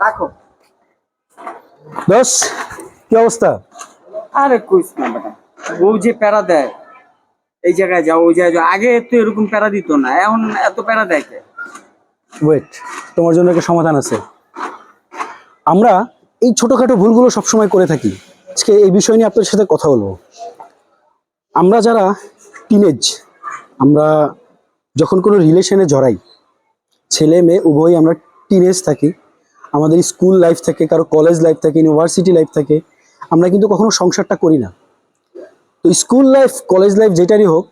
রাখো দোষ কি অবস্থা? আরে কইস না বেটা ও যে প্যারা দেয় এই জায়গায় যাও ওই জায়গায় যাও আগে তো এরকম প্যারা দিত না এখন এত প্যারা দেয় কে? ওয়েট তোমার জন্য একটা সমাধান আছে। আমরা এই ছোটোখাটো ভুলগুলো সবসময় করে থাকি। আজকে এই বিষয় নিয়ে আপনার সাথে কথা বলব। আমরা যারা টিনেজ আমরা যখন কোনো রিলেশনে জড়াই, ছেলে মেয়ে উভয়ই আমরা টিনেজ থাকি, আমাদের স্কুল লাইফ থেকে, কারও কলেজ লাইফ থাকে ইউনিভার্সিটি লাইফ থাকে, আমরা কিন্তু কখনো সংসারটা করি না। তো স্কুল লাইফ কলেজ লাইফ যেটারই হোক,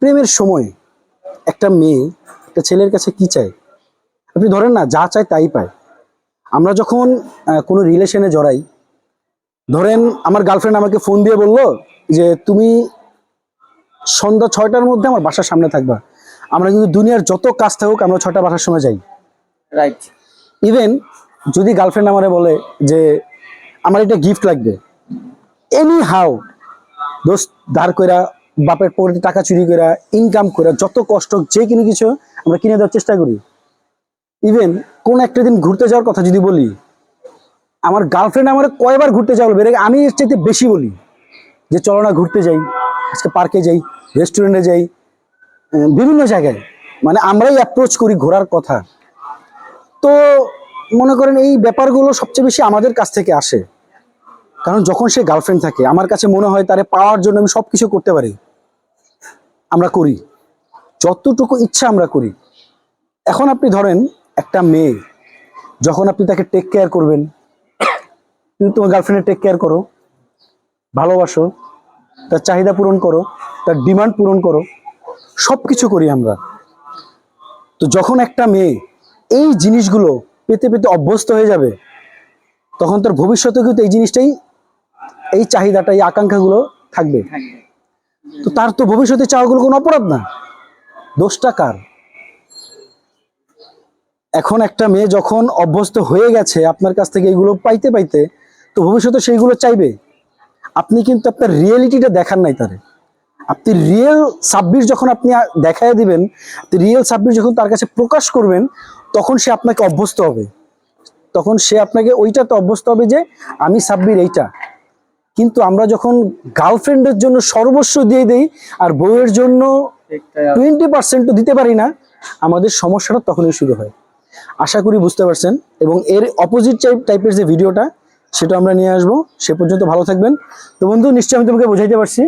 প্রেমের সময় একটা মেয়ে একটা ছেলের কাছে কি চায়? আপনি ধরেন না, যা চায় তাই পায়। আমরা যখন কোনো রিলেশনে জড়াই ধরেন আমার গার্লফ্রেন্ড আমাকে ফোন দিয়ে বলল যে তুমি সন্ধ্যা ছয়টার মধ্যে আমার বাসার সামনে থাকবা। আমরা কিন্তু দুনিয়ার যত কাজ থাকুক আমরা ছয়টা বাসার সময় যাই। রাইট ইভেন যদি গার্লফ্রেন্ড আমারে বলে যে আমার একটা গিফট লাগবে। এনি হাউ দোস্ত ধার কইরা বাপের পকেটে টাকা চুরি করা ইনকাম করা যত কষ্ট যে কোনো কিছু আমরা কিনে দেওয়ার চেষ্টা করি। ইভেন কোন একটা দিন ঘুরতে যাওয়ার কথা যদি বলি আমার গার্লফ্রেন্ড আমার কয়বার ঘুরতে যাওয়া বলবে? আমি এর চাইতে বেশি বলি যে, চলো না ঘুরতে যাই, আজকে পার্কে যাই রেস্টুরেন্টে যাই বিভিন্ন জায়গায়। মানে আমরাই অ্যাপ্রোচ করি ঘোরার কথা। তো মনে করেন এই ব্যাপারগুলো সবচেয়ে বেশি আমাদের কাছ থেকে আসে। কারণ যখন সে গার্লফ্রেন্ড থাকে, আমার কাছে মনে হয় তারে পাওয়ার জন্য আমি সব কিছু করতে পারি। আমরা করি। যতটুকু ইচ্ছা আমরা করি। এখন আপনি ধরেন একটা মেয়ে, যখন আপনি তাকে টেক কেয়ার করবেন তুমি তোমার গার্লফ্রেন্ডের টেক কেয়ার করো, ভালোবাসো, তার চাহিদা পূরণ করো, তার ডিমান্ড পূরণ করো সব কিছু করি আমরা। তো যখন একটা মেয়ে এই জিনিসগুলো পেতে পেতে অভ্যস্ত হয়ে যাবে, তখন তার ভবিষ্যতে কিন্তু এই জিনিসটাই, এই চাহিদাটা, এই আকাঙ্ক্ষাগুলো থাকবে। তো তার তো ভবিষ্যতে চাওয়াগুলো কোনো অপরাধ না। দোষটা কার? এখন একটা মেয়ে যখন অভ্যস্ত হয়ে গেছে, আপনার কাছ থেকে এগুলো পাইতে পাইতে তো ভবিষ্যতে সেইগুলো চাইবে? আপনি কিন্তু আপনার রিয়েলিটিটা দেখান নাই তারে। আপনি রিয়েল সাব্বির যখন আপনি দেখায় দিবেন রিয়েল সাব্বির যখন তার কাছে প্রকাশ করবেন, তখন সে আপনাকে অভ্যস্ত হবে। তখন সে আপনাকে ওইটাতে অভ্যস্ত হবে যে, আমি সাব্বির এইটা। কিন্তু আমরা যখন গার্লফ্রেন্ডের জন্য সর্বস্ব দিয়ে দেই, আর বউয়ের জন্য টোয়েন্টি পার্সেন্টও দিতে পারি না, আমাদের সমস্যাটা তখনই শুরু হয়। আশা করি বুঝতে পারছেন। এবং এর অপোজিট টাইপের যে ভিডিওটা সেটা আমরা নিয়ে আসব। সে পর্যন্ত ভালো থাকবেন। তো বন্ধু, নিশ্চয়ই আমি তোমাকে বোঝাইতে পারছি।